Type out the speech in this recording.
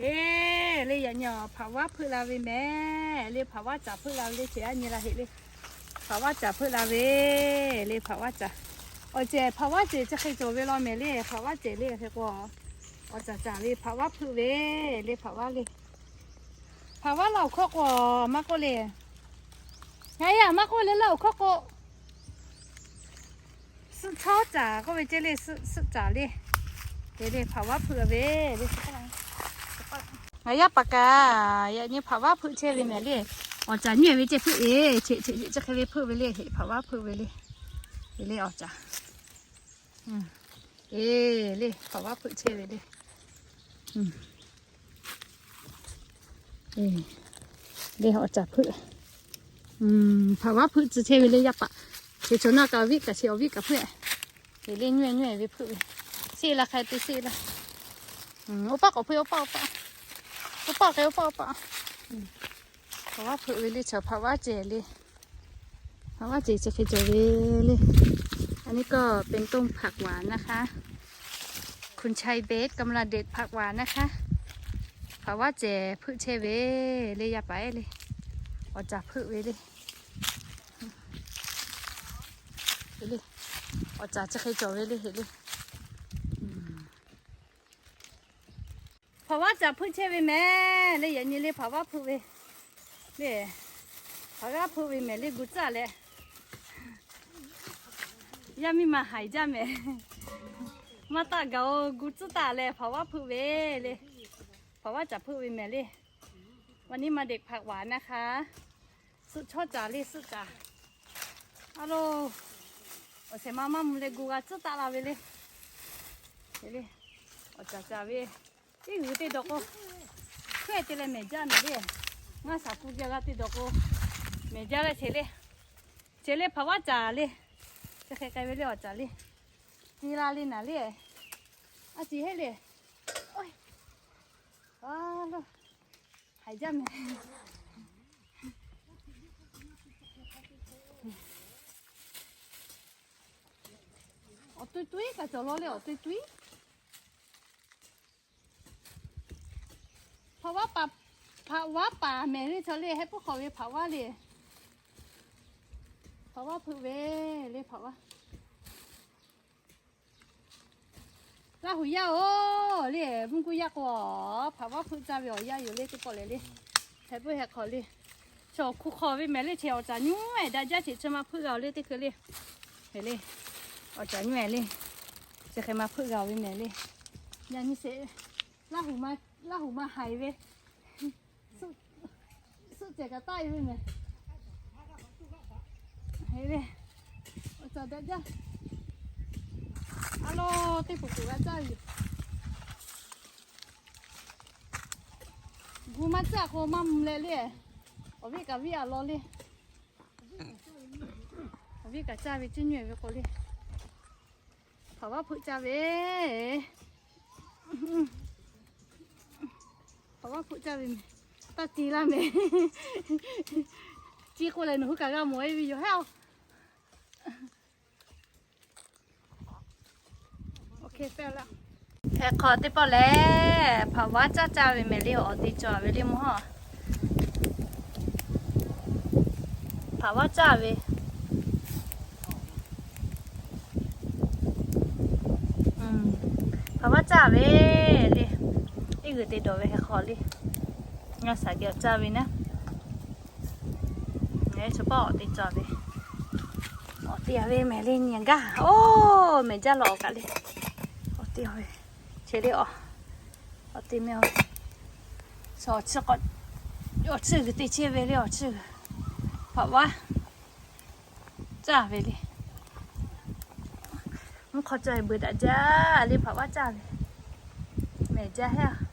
เอ๊เลยอย่าหยอภาวะพืชลาเวแม่เลยภาวะจับพืชลาเลยเสียนี่ละเหตุเลยภาวะจับพืชลาเวเลยภาวะจับโอ้เจภาวะเจจะเคย做เวลาเมเลยภาวะเจเลยเหรอโอ้จ่าจ่าเลยภาวะพืชเวเลยภาวะเลยภาวะเราข้อกว่ามากกว่าเลยไงอะมากกว่าเลยเราข้อกว่าสุดชอบจ่าก็ไปเจเลยสุดสุดจ่าเลยเดี๋ยวภาวะพืชเวเลย ya paka ya ni phawa phu che le me le o cha ni we che phu e che che che khave phu we le he phawa phu we le we le o cha hm e le phawa phu che we le hm e le o cha phu hm phawa phu che che we le ya pa che chona ka vi ka che o vi ka phu e le nyue nyue we phu si la khai ti si la hm opa ko phu opa opa ปปะเปปะเพราะว่าพื้นลิชเพราะว่오빠 가 오빠 오빠 봐봐 보일리 저 봐봐 제리 봐봐 제리 저기 저리 อันนี้ก็เป็นต้มผักหวานนะคะ คุณชายเบสกำลังเด็ดผักหวานนะคะเพราะว่าเจพืชเชเวเลยอย่าไปเลยออกจากพืชเวเลยเลยออกจากจะเคยจอเวเลยเห็นเลย ว่าจะพูดเชื่อไปแม่เลยอย่างนี้เลยเพราว่าพูดไปเนี่ยเพราะว่าพูดไปแม่เลยกูจ่าเลยยังมีมาหายจ้าแม่มาตาเกากูจ่าตาเลยเพราว่าพูดไปเลยเพราว่าจะพูดไปแม่เลยวันนี้มาเด็กผักหวานนะคะ สุดชอบจ่าเลยสุดจ่าฮัลโหลโอเคมามามุเลยกูก็จ่าตาลาไปเลยเลยโอจ่าจ่าไป 这有的多个，快点来买家那里，我啥姑家个的多个，买家来吃嘞，吃嘞泡瓦茶嘞，这还该为了茶嘞，你哪里哪里？啊，几海嘞？哎，啊了，还家没？哦对对，个走了了，对对。เพ ราะว่าป่าภาวะป่าแม่เลยเขาเรียให้พวกเขาเรียภาวะเลยภาวะพือเวเลยภาวะลาหุยยาโอ้เลยมึงกูยากว่าภาวะพือจะเวียยาอยู่เลยที่ปอเลยเลยให้พวกเขาเลยชอบคู่คอไปแม่เลยเชียวจะยุ่งไอ้ดาจ้าเฉยจะมาพือเราเลยที่คือเลยเฮ้เลยเอาจะยุ่งเลยจะใครมาพือเราไปแม่เลยยันนี่เส 拉虎妈，拉虎妈海呗，是是这个大人呢，海呗，我找到这，阿罗对不住啊，这里，我们这和妈母来嘞，我为个为阿罗嘞，我为个家为真远为过嘞，跑吧跑家呗。嗯。 ว่าผู้จะเป็นตาจีละเมจีคนเลยหนูกะกะหมวยวิอยู่ให้เอาโอเคแปลแล้วแค่ขอติปอแล้วเพราะว่าจ้าจ้าเป็นเมลี่อติจอเวลี่มั้งฮะเพราะว่าจ้าเวอืมเพราะว่าจ้าเวเล 이거 dove che colli nga sa gyo chavi na ne cho po ti chavi o ti ave me le nya ga o me ja lo ka le o ti ave che le o o ti me o so chi ko yo chi ge ti che ve le o chi pa wa cha ve le มันเข้าใจเบิดอะจ้าอะไรเพราะว่าจ้าเลยแม่จ้าแฮ่